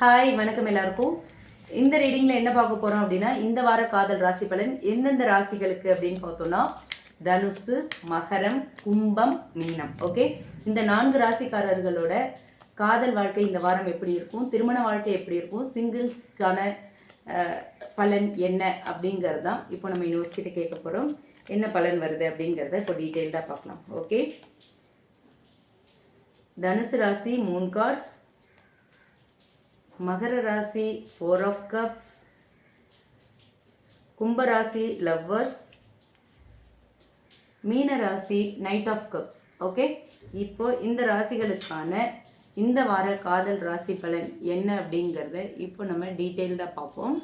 Hi வணக்கம் எல்லாருக்கும். இந்த ரீடிங்கில் என்ன பார்க்க போகிறோம் அப்படின்னா இந்த வார காதல் ராசி பலன் எந்தெந்த ராசிகளுக்கு அப்படின்னு பார்த்தோம்னா தனுசு மகரம் கும்பம் மீனம். ஓகே? இந்த நான்கு ராசிக்காரர்களோட காதல் வாழ்க்கை இந்த வாரம் எப்படி இருக்கும்? திருமண வாழ்க்கை எப்படி இருக்கும்? சிங்கிள்ஸ்க்கான பலன் என்ன அப்படிங்கிறது தான் இப்போ நம்ம யூனிவர்ஸ் கிட்ட கேட்க போகிறோம் என்ன பலன் வருது அப்படிங்கிறத இப்போ டீட்டெயில்டாக பார்க்கலாம். ஓகே? தனுசு ராசி மூன் கார்டு மகர ராசி ஃபோர் ஆஃப் கப்ஸ் கும்பராசி லவ்வர்ஸ் மீன ராசி நைட் ஆஃப் கப்ஸ் ஓகே இப்போ இந்த ராசிகளுக்கான இந்த வார காதல் ராசி பலன் என்ன அப்படிங்கிறத இப்போ நம்ம டீட்டெயில்டாக பார்ப்போம்.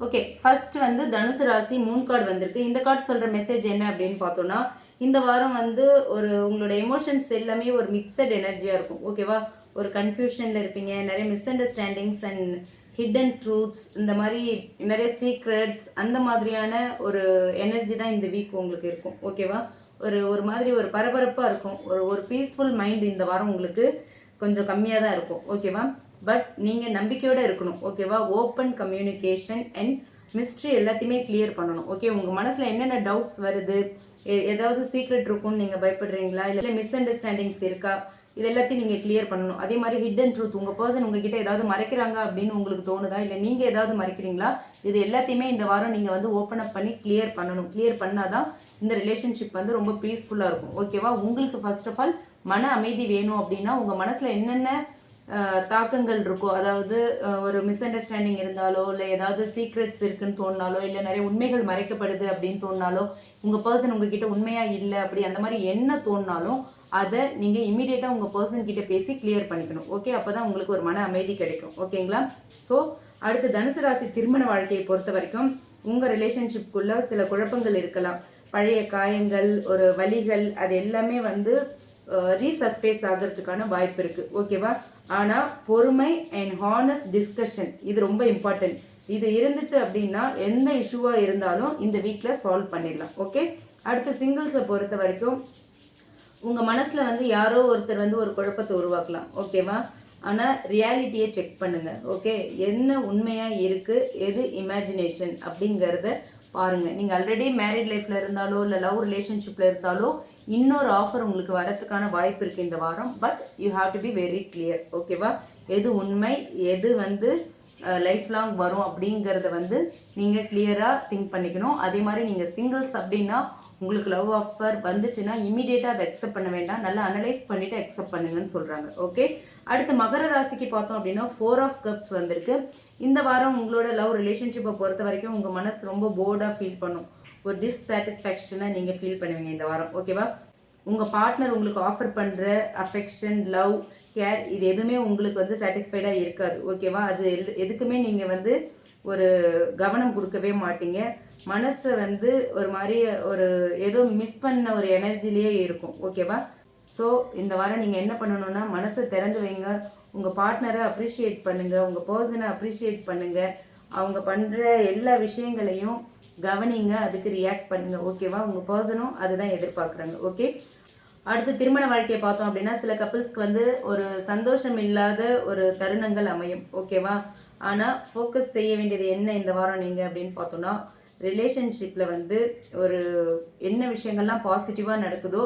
ஓகே ஃபர்ஸ்ட் வந்து தனுசு ராசி மூன் கார்டு வந்திருக்கு. இந்த கார்டு சொல்கிற மெசேஜ் என்ன அப்படின்னு பார்த்தோன்னா இந்த வாரம் வந்து ஒரு உங்களோட எமோஷன்ஸ் எல்லாமே ஒரு மிக்சட் எனர்ஜியாக இருக்கும். ஓகேவா ஒரு கன்ஃபியூஷனில் இருப்பீங்க. நிறைய misunderstandings and hidden truths இந்த மாதிரி நிறைய சீக்ரெட்ஸ் அந்த மாதிரியான ஒரு எனர்ஜி தான் இந்த வீக் உங்களுக்கு இருக்கும். ஓகேவா ஒரு ஒரு மாதிரி ஒரு பரபரப்பாக இருக்கும். ஒரு ஒரு பீஸ்ஃபுல் மைண்ட் இந்த வாரம் உங்களுக்கு கொஞ்சம் கம்மியாக தான் இருக்கும். ஓகேவா பட் நீங்கள் நம்பிக்கையோடு இருக்கணும். ஓகேவா ஓப்பன் கம்யூனிகேஷன் அண்ட் மிஸ்ட்ரி எல்லாத்தையுமே கிளியர் பண்ணணும். ஓகே உங்கள் மனசில் என்னென்ன டவுட்ஸ் வருது? ஏதாவது சீக்ரெட் இருக்கும்னு நீங்கள் பயப்படுறீங்களா? இல்லை மிஸ் அண்டர்ஸ்டாண்டிங்ஸ் இருக்கா? இது எல்லாத்தையும் நீங்கள் கிளியர் பண்ணணும். அதே மாதிரி ஹிடன் ட்ரூத் உங்கள் பர்சன் உங்ககிட்ட ஏதாவது மறைக்கிறாங்க அப்படின்னு உங்களுக்கு தோணுதா? இல்லை நீங்கள் ஏதாவது மறைக்கிறீங்களா? இது எல்லாத்தையுமே இந்த வாரம் நீங்கள் வந்து ஓப்பன் அப் பண்ணி கிளியர் பண்ணணும். கிளியர் பண்ணாதான் இந்த ரிலேஷன்ஷிப் வந்து ரொம்ப பீஸ்ஃபுல்லாக இருக்கும். ஓகேவா உங்களுக்கு ஃபர்ஸ்ட் ஆஃப் ஆல் மன அமைதி வேணும் அப்படின்னா உங்கள் மனசில் என்னென்ன தாக்கங்கள் இருக்கோ அதாவது ஒரு மிஸ் அண்டர்ஸ்டாண்டிங் இருந்தாலோ இல்லை ஏதாவது சீக்ரெட்ஸ் இருக்குன்னு தோணினாலோ இல்லை நிறைய உண்மைகள் மறைக்கப்படுது அப்படின்னு தோணினாலோ உங்கள் பர்சன் உங்ககிட்ட உண்மையாக இல்லை அப்படி அந்த மாதிரி என்ன தோணினாலும் அதை நீங்கள் இமீடியட்டாக உங்கள் பர்சன் கிட்ட பேசி கிளியர் பண்ணிக்கணும். ஓகே அப்போ தான் உங்களுக்கு ஒரு மன அமைதி கிடைக்கும். ஓகேங்களா ஸோ அடுத்து தனுசு ராசி திருமண வாழ்க்கையை பொறுத்த வரைக்கும் உங்கள் ரிலேஷன்ஷிப்புக்குள்ளே சில குழப்பங்கள் இருக்கலாம். பழைய காயங்கள் ஒரு வலிகள் அது எல்லாமே வந்து ரீசர்ஃபேஸ் ஆகிறதுக்கான வாய்ப்பு இருக்கு. ஓகேவா ஆனால் பொறுமை அண்ட் ஹானஸ்ட் டிஸ்கஷன் இது ரொம்ப இம்பார்ட்டன்ட் இது இருந்துச்சு அப்படின்னா எந்த இஷ்யூவாக இருந்தாலும் இந்த வீக்கில் சால்வ் பண்ணிடலாம். ஓகே அடுத்து சிங்கிள்ஸை பொறுத்த வரைக்கும் உங்கள் மனசில் வந்து யாரோ ஒருத்தர் வந்து ஒரு குழப்பத்தை உருவாக்கலாம். ஓகேவா ஆனால் ரியாலிட்டியை செக் பண்ணுங்க. ஓகே என்ன உண்மையாக இருக்குது எது இமேஜினேஷன் அப்படிங்கிறத பாருங்கள் நீங்கள் ஆல்ரெடி மேரிட் லைஃப்பில் இருந்தாலோ இல்லை லவ் ரிலேஷன்ஷிப்பில் இருந்தாலோ இன்னொரு ஆஃபர் உங்களுக்கு வரதுக்கான வாய்ப்பு இருக்குது இந்த வாரம் but you have to be very clear ஓகேவா எது உண்மை எது வந்து லைஃப் லாங் வரும் அப்படிங்கிறத வந்து நீங்கள் கிளியராக திங்க் பண்ணிக்கணும். அதே மாதிரி நீங்கள் சிங்கிள்ஸ் அப்படின்னா உங்களுக்கு லவ் ஆஃபர் வந்துச்சுன்னா இமீடியட்டாக அதை அக்செப்ட் பண்ண வேண்டாம். நல்லா அனலைஸ் பண்ணிவிட்டு அக்செப்ட் பண்ணுங்கன்னு சொல்கிறாங்க ஓகே அடுத்து மகர ராசிக்கு பார்த்தோம் அப்படின்னா ஃபோர் ஆஃப் கப்ஸ் வந்திருக்கு. இந்த வாரம் உங்களோட லவ் ரிலேஷன்ஷிப்பை பொறுத்த வரைக்கும் உங்கள் மனசு ரொம்ப போர்டாக ஃபீல் பண்ணும். ஒரு டிஸ்சாட்டிஸ்ஃபேக்ஷனை நீங்கள் ஃபீல் பண்ணுவீங்க இந்த வாரம். ஓகேவா உங்கள் பார்ட்னர் உங்களுக்கு ஆஃபர் பண்ணுற அஃபெக்ஷன் லவ் கேர் இது எதுவுமே உங்களுக்கு வந்து சாட்டிஸ்ஃபைடாக இருக்காது. ஓகேவா அது எது எதுக்குமே நீங்கள் வந்து ஒரு கவனம் கொடுக்கவே மாட்டீங்க. மனசை வந்து ஒரு மாதிரி ஒரு ஏதோ மிஸ் பண்ண ஒரு எனர்ஜிலேயே இருக்கும். ஓகேவா ஸோ இந்த வாரம் நீங்கள் என்ன பண்ணணும்னா மனசை திறந்து வைங்க. உங்கள் பார்ட்னரை அப்ரிஷியேட் பண்ணுங்கள் உங்கள் பர்சனை அப்ரிஷியேட் பண்ணுங்கள் அவங்க பண்ணுற எல்லா விஷயங்களையும் கவனிங்க அதுக்கு ரியாக்ட் பண்ணுங்க. ஓகேவா உங்கள் பர்சனும் அதுதான் எதிர்பார்க்குறாங்க. ஓகே அடுத்து திருமண வாழ்க்கையை பார்த்தோம் அப்படின்னா சில கப்பிள்ஸ்க்கு வந்து ஒரு சந்தோஷம் இல்லாத ஒரு தருணங்கள் அமையும். ஓகேவா ஆனால் ஃபோக்கஸ் செய்ய வேண்டியது என்ன இந்த வாரம் நீங்கள் அப்படின்னு பார்த்தோம்னா ரிலேஷன்ஷிப்பில் வந்து ஒரு என்ன விஷயங்கள்லாம் பாசிட்டிவாக நடக்குதோ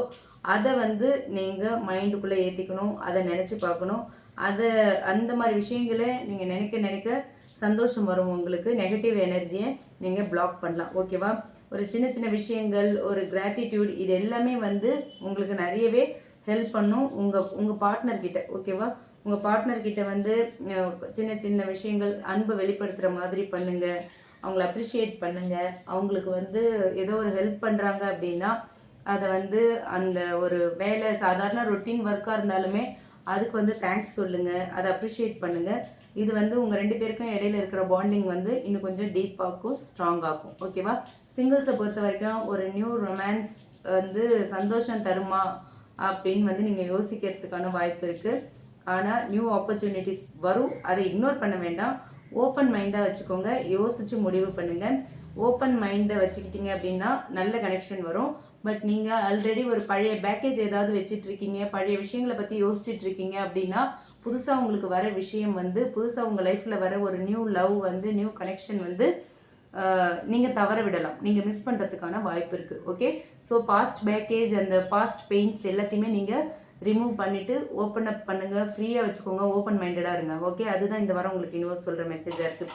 அதை வந்து நீங்கள் மைண்டுக்குள்ளே ஏற்றிக்கணும் அதை நினச்சி பார்க்கணும். அதை அந்த மாதிரி விஷயங்களை நீங்கள் நினைக்க நினைக்க சந்தோஷம் வரும் உங்களுக்கு. நெகட்டிவ் எனர்ஜியை நீங்கள் பிளாக் பண்ணலாம். ஓகேவா ஒரு சின்ன சின்ன விஷயங்கள் ஒரு கிராட்டிடியூட் இது எல்லாமே வந்து உங்களுக்கு நிறையவே ஹெல்ப் பண்ணும். உங்கள் உங்கள் பார்ட்னர்கிட்ட ஓகேவா உங்கள் பார்ட்னர்கிட்ட வந்து சின்ன சின்ன விஷயங்கள் அன்பை வெளிப்படுத்துகிற மாதிரி பண்ணுங்கள் அவங்கள அப்ரிஷியேட் பண்ணுங்க. அவங்களுக்கு வந்து ஏதோ ஒரு ஹெல்ப் பண்ணுறாங்க அப்படின்னா அதை வந்து அந்த ஒரு வேலை சாதாரண ரொட்டீன் ஒர்க்காக இருந்தாலுமே அதுக்கு வந்து தேங்க்ஸ் சொல்லுங்கள் அதை அப்ரிஷியேட் பண்ணுங்கள் இது வந்து உங்கள் ரெண்டு பேருக்கும் இடையில இருக்கிற பாண்டிங் வந்து இன்னும் கொஞ்சம் டீப்பாக்கும் ஸ்ட்ராங்காகும் ஓகேவா சிங்கிள்ஸை பொறுத்த வரைக்கும் ஒரு நியூ ரொமான்ஸ் வந்து சந்தோஷம் தருமா அப்படின்னு வந்து நீங்கள் யோசிக்கிறதுக்கான வாய்ப்பு இருக்குது ஆனால் நியூ ஆப்பர்ச்சுனிட்டிஸ் வரும். அதை இக்னோர் பண்ண வேண்டாம். ஓப்பன் மைண்டாக வச்சுக்கோங்க. யோசித்து முடிவு பண்ணுங்கள் ஓப்பன் மைண்டை வச்சுக்கிட்டீங்க அப்படின்னா நல்ல கனெக்ஷன் வரும். பட் நீங்கள் ஆல்ரெடி ஒரு பழைய பேக்கேஜ் ஏதாவது வச்சுட்ருக்கீங்க பழைய விஷயங்களை பற்றி யோசிச்சுட்ருக்கீங்க அப்படின்னா புதுசாக உங்களுக்கு வர விஷயம் வந்து புதுசாக உங்கள் லைஃப்பில் வர ஒரு நியூ லவ் வந்து நியூ கனெக்ஷன் வந்து நீங்கள் தவற விடலாம். நீங்கள் மிஸ் பண்ணுறதுக்கான வாய்ப்பு இருக்குது ஓகே ஸோ பாஸ்ட் பேக்கேஜ் அந்த பாஸ்ட் பெயின்ஸ் எல்லாத்தையுமே நீங்கள் ரிமூவ் பண்ணிவிட்டு ஓப்பன் அப் பண்ணுங்கள் ஃப்ரீயாக வச்சுக்கோங்க. ஓப்பன் மைண்டடாக இருங்க. ஓகே அதுதான் இந்த வாரம் உங்களுக்கு யூனிவர்ஸ் சொல்கிற மெசேஜாக இருக்குது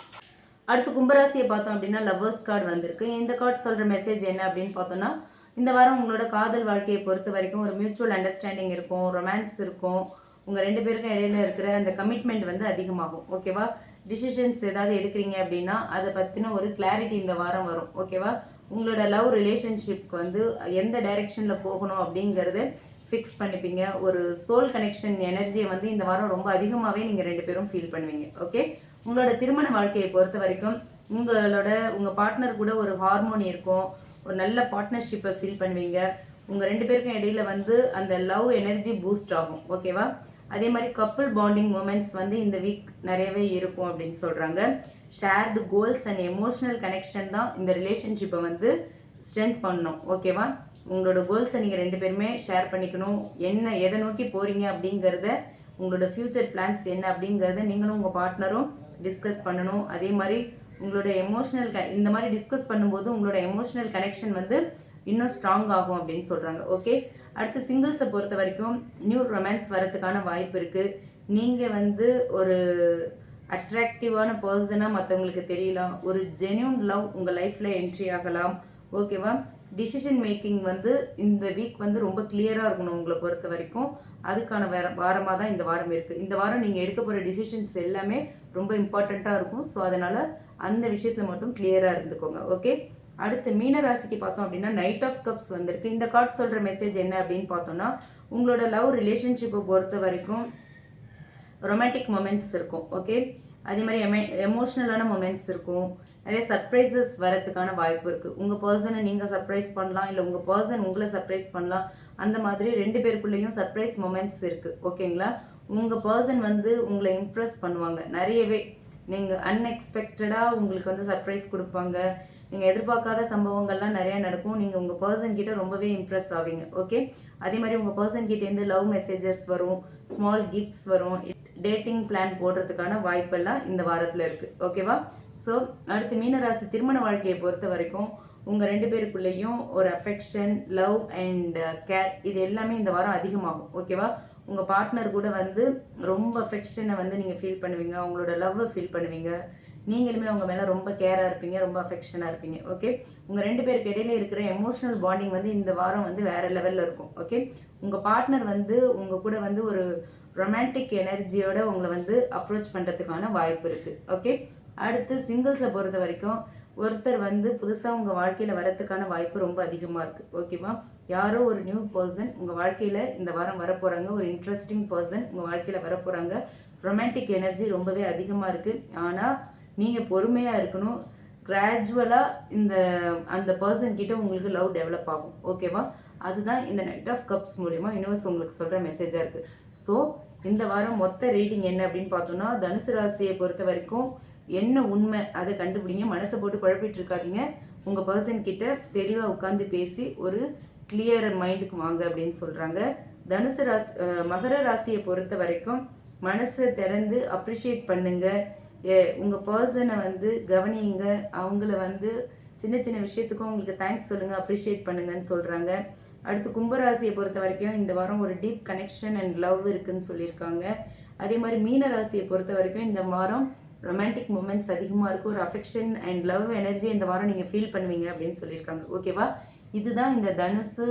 அடுத்து கும்பராசியை பார்த்தோம் அப்படின்னா லவ்வர்ஸ் கார்டு வந்திருக்கு. இந்த கார்டு சொல்கிற மெசேஜ் என்ன அப்படின்னு பார்த்தோன்னா இந்த வாரம் உங்களோட காதல் வாழ்க்கையை பொறுத்த வரைக்கும் ஒரு மியூச்சுவல் அண்டர்ஸ்டாண்டிங் இருக்கும். ரொமான்ஸ் இருக்கும். உங்கள் ரெண்டு பேருக்கும் இடையில இருக்கிற அந்த கமிட்மெண்ட் வந்து அதிகமாகும். ஓகேவா டிசிஷன்ஸ் ஏதாவது எடுக்கிறீங்க அப்படின்னா அதை பற்றின ஒரு கிளாரிட்டி இந்த வாரம் வரும். ஓகேவா உங்களோட லவ் ரிலேஷன்ஷிப்க்கு வந்து எந்த டைரெக்ஷனில் போகணும் அப்படிங்கிறத ஃபிக்ஸ் பண்ணிப்பீங்க. ஒரு சோல் கனெக்ஷன் எனர்ஜியை வந்து இந்த வாரம் ரொம்ப அதிகமாகவே நீங்கள் ரெண்டு பேரும் ஃபீல் பண்ணுவீங்க. ஓகே உங்களோட திருமண வாழ்க்கையை பொறுத்த வரைக்கும் உங்களோட உங்கள் பார்ட்னர் கூட ஒரு ஹார்மோனி இருக்கும். ஒரு நல்ல பார்ட்னர்ஷிப்பை ஃபீல் பண்ணுவீங்க. உங்கள் ரெண்டு பேருக்கும் இடையில வந்து அந்த லவ் எனர்ஜி பூஸ்ட் ஆகும் ஓகேவா அதே மாதிரி கப்புள் பாண்டிங் மூமெண்ட்ஸ் வந்து இந்த வீக் நிறையவே இருக்கும் அப்படின்னு சொல்கிறாங்க shared goals and emotional connection தான் இந்த ரிலேஷன்ஷிப்பை வந்து ஸ்ட்ரென்த் பண்ணணும் ஓகேவா உங்களோட கோல்ஸை நீங்கள் ரெண்டு பேருமே ஷேர் பண்ணிக்கணும். என்ன எதை நோக்கி போகிறீங்க அப்படிங்கிறத உங்களோட ஃப்யூச்சர் பிளான்ஸ் என்ன அப்படிங்கிறத நீங்களும் உங்கள் பார்ட்னரும் டிஸ்கஸ் பண்ணணும். அதே மாதிரி உங்களோட எமோஷனல் க இந்த மாதிரி டிஸ்கஸ் பண்ணும்போது உங்களோட எமோஷனல் கனெக்ஷன் வந்து இன்னும் ஸ்ட்ராங் ஆகும் அப்படின்னு சொல்கிறாங்க ஓகே அடுத்து சிங்கிள்ஸை பொறுத்த வரைக்கும் நியூ ரொமான்ஸ் வரதுக்கான வாய்ப்பு இருக்குது நீங்கள் வந்து ஒரு அட்ராக்டிவான பர்சனாக மற்றவங்களுக்கு தெரியலாம். ஒரு ஜென்யூன் லவ் உங்கள் லைஃப்பில் என்ட்ரி ஆகலாம். ஓகேவா டிசிஷன் மேக்கிங் வந்து இந்த வீக் வந்து ரொம்ப கிளியராக இருக்கணும் உங்களை பொறுத்த வரைக்கும். அதுக்கான வேற வாரமாக தான் இந்த வாரம் இருக்குது இந்த வாரம் நீங்கள் எடுக்க போகிற டிசிஷன்ஸ் எல்லாமே ரொம்ப இம்பார்ட்டண்ட்டாக இருக்கும். ஸோ அதனால் அந்த விஷயத்தில் மட்டும் கிளியராக இருந்துக்கோங்க. ஓகே அடுத்து மீனராசிக்கு பார்த்தோம் அப்படின்னா நைட் ஆஃப் கப்ஸ் வந்திருக்கு. இந்த கார்ட் சொல்கிற மெசேஜ் என்ன அப்படின்னு பார்த்தோம்னா உங்களோட லவ் ரிலேஷன்ஷிப்பை பொறுத்த வரைக்கும் ரொமான்டிக் மொமெண்ட்ஸ் இருக்கும் ஓகே அதே மாதிரி எம எமோஷ்னலான மொமெண்ட்ஸ் இருக்கும். நிறைய சர்ப்ரைசஸ் வரதுக்கான வாய்ப்பு இருக்குது உங்கள் பர்சனை நீங்கள் சர்ப்ரைஸ் பண்ணலாம் இல்லை உங்கள் பர்சன் உங்களை சர்ப்ரைஸ் பண்ணலாம். அந்த மாதிரி ரெண்டு பேருக்குள்ளேயும் சர்ப்ரைஸ் மொமெண்ட்ஸ் இருக்குது ஓகேங்களா உங்கள் பர்சன் வந்து உங்களை இம்ப்ரெஸ் பண்ணுவாங்க. நிறையவே. நீங்கள் அன்எக்ஸ்பெக்டடாக உங்களுக்கு வந்து சர்ப்ரைஸ் கொடுப்பாங்க. நீங்கள் எதிர்பார்க்காத சம்பவங்கள்லாம் நிறையா நடக்கும். நீங்கள் உங்கள் பர்சன் கிட்ட ரொம்பவே இம்ப்ரெஸ் ஆவீங்க. ஓகே அதே மாதிரி உங்கள் பர்சன் கிட்டேருந்து லவ் மெசேஜஸ் வரும். ஸ்மால் கிஃப்ட்ஸ் வரும். டேட்டிங் பிளான் போடுறதுக்கான வாய்ப்பெல்லாம் இந்த வாரத்தில் இருக்குது ஓகேவா ஸோ அடுத்து மீனராசி திருமண வாழ்க்கையை பொறுத்த வரைக்கும் உங்கள் ரெண்டு பேருக்குள்ளேயும் ஒரு அஃபெக்ஷன் லவ் அண்ட் கேர் இது எல்லாமே இந்த வாரம் அதிகமாகும். ஓகேவா உங்கள் பார்ட்னர் கூட வந்து ரொம்ப அஃபெக்ஷனை வந்து நீங்கள் ஃபீல் பண்ணுவீங்க. அவங்களோட லவ்வை ஃபீல் பண்ணுவீங்க. நீங்களுமே அவங்க மேலே ரொம்ப கேராக இருப்பீங்க ரொம்ப அஃபெக்ஷனாக இருப்பீங்க ஓகே உங்கள் ரெண்டு பேருக்கு இடையில இருக்கிற எமோஷனல் பாண்டிங் வந்து இந்த வாரம் வந்து வேறு லெவலில் இருக்கும் ஓகே உங்கள் பார்ட்னர் வந்து உங்கள் கூட வந்து ஒரு ரொமான்டிக் எனர்ஜியோட உங்களை வந்து அப்ரோச் பண்ணுறதுக்கான வாய்ப்பு இருக்குது ஓகே அடுத்து சிங்கிள்ஸை பொறுத்த வரைக்கும் ஒருத்தர் வந்து புதுசாக உங்கள் வாழ்க்கையில் வரத்துக்கான வாய்ப்பு ரொம்ப அதிகமாக இருக்குது ஓகேவா யாரோ ஒரு நியூ பர்சன் உங்கள் வாழ்க்கையில் இந்த வாரம் வரப்போகிறாங்க ஒரு இன்ட்ரெஸ்டிங் பர்சன் உங்கள் வாழ்க்கையில் வரப்போகிறாங்க ரொமான்டிக் எனர்ஜி ரொம்பவே அதிகமாக இருக்குது ஆனால் நீங்கள் பொறுமையாக இருக்கணும். கிராஜுவலாக இந்த அந்த பர்சன் கிட்ட உங்களுக்கு லவ் டெவலப் ஆகும். ஓகேவா அதுதான் இந்த நைட் ஆஃப் கப்ஸ் மூலிமா யூனிவர்ஸ் உங்களுக்கு சொல்கிற மெசேஜாக இருக்குது ஸோ இந்த வாரம் மொத்த ரீடிங் என்ன அப்படின்னு பார்த்தோம்னா தனுசு ராசியை பொறுத்த வரைக்கும் என்ன உண்மை அதை கண்டுபிடிங்க. மனசை போட்டு குழப்பிட்டு இருக்காதீங்க உங்கள் பர்சன் கிட்ட தெளிவாக உட்காந்து பேசி ஒரு கிளியர் மைண்டுக்கு வாங்க அப்படின்னு சொல்கிறாங்க தனுசு ராசி மகர ராசியை பொறுத்த வரைக்கும் மனசை திறந்து அப்ரிஷியேட் பண்ணுங்கள் உங்கள் பர்சனை வந்து கவனியுங்க. அவங்கள வந்து சின்ன சின்ன விஷயத்துக்கும் உங்களுக்கு தேங்க்ஸ் சொல்லுங்கள் அப்ரிஷியேட் பண்ணுங்கன்னு சொல்கிறாங்க அடுத்து கும்பராசியை பொறுத்த வரைக்கும் இந்த வாரம் ஒரு டீப் கனெக்ஷன் அண்ட் லவ் இருக்குன்னு சொல்லியிருக்காங்க. அதே மாதிரி மீன ராசியை பொறுத்த வரைக்கும் இந்த வாரம் ரொமான்டிக் மூமெண்ட்ஸ் அதிகமாக இருக்கும். ஒரு அஃபெக்ஷன் அண்ட் லவ் எனர்ஜி இந்த வாரம் நீங்கள் ஃபீல் பண்ணுவீங்க அப்படின்னு சொல்லியிருக்காங்க. ஓகேவா இதுதான் இந்த தனுசு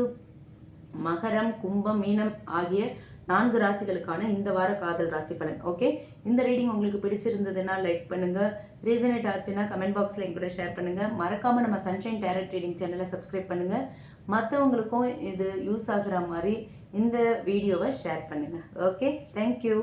மகரம் கும்பம் மீனம் ஆகிய நான்கு ராசிகளுக்கான இந்த வார காதல் ராசி பலன். ஓகே இந்த ரீடிங் உங்களுக்கு பிடிச்சிருந்ததுன்னா லைக் பண்ணுங்க. ரீசனேட் ஆச்சுன்னா கமெண்ட் பாக்ஸில் என் கூட ஷேர் பண்ணுங்க. மறக்காம நம்ம சன்ஷைன் டேரட் ரீடிங் சேனலை சப்ஸ்கிரைப் பண்ணுங்க. மற்றவங்களுக்கும் இது யூஸ் ஆகுற மாதிரி இந்த வீடியோவை ஷேர் பண்ணுங்க. Okay thank you